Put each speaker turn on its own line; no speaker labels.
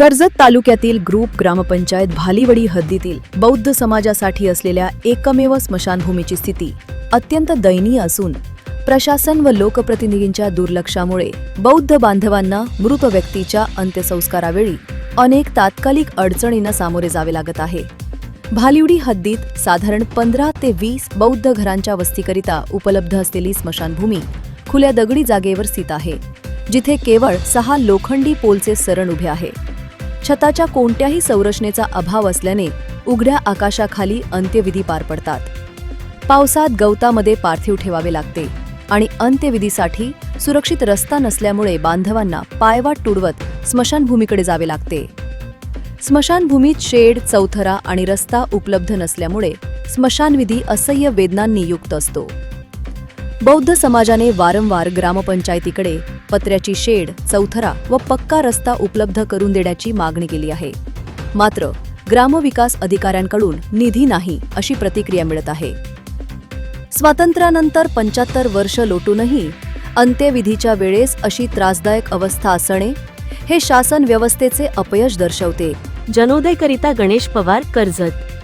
कर्जत तालुक्यातील ग्रुप ग्रामपंचायत भालीवडी हद्दीतील बौद्ध समाजासाठी असलेल्या एकमेव स्मशानभूमीची स्थिती अत्यंत दयनीय असून प्रशासन व लोकप्रतिनिधींच्या दुर्लक्षामुळे बौद्ध बांधवांना मृत व्यक्तीच्या अंत्यसंस्कारावेळी अनेक तात्कालिक अडचणींना सामोरे जावे लागत आहे. भालिवडी हद्दीत साधारण पंधरा ते वीस बौद्ध घरांच्या वस्तीकरिता उपलब्ध असलेली स्मशानभूमी खुल्या दगडी जागेवर स्थित आहे जिथे केवळ सहा लोखंडी पोलचे सरण उभे आहे. छताच्या कोणत्याही संरचनेचा अभाव असल्याने उघड्या आकाशाखाली अंत्यविधी पार पडतात. पावसात गवतामध्ये पार्थिव ठेवावे लागते आणि अंत्यविधीसाठी सुरक्षित रस्ता नसल्यामुळे बांधवांना पायवाट तुडवत स्मशानभूमीकडे जावे लागते. स्मशानभूमीत शेड चौथरा आणि रस्ता उपलब्ध नसल्यामुळे स्मशानविधी असह्य वेदनांनी युक्त असतो. बौद्ध समाजाने वारंवार ग्रामपंचायतीकडे पत्र्याची शेड चौथरा व पक्का रस्ता उपलब्ध करून देण्याची मागणी केली आहे. मात्र ग्रामविकास अधिकाऱ्यांकडून निधी नाही अशी प्रतिक्रिया मिळत आहे. स्वातंत्र्यानंतर पंच्याहत्तर वर्ष लोटूनही अंत्यविधीच्या वेळेस अशी त्रासदायक अवस्था असणे हे शासन व्यवस्थेचे अपयश दर्शवते.
जनोदयकरिता गणेश पवार कर्जत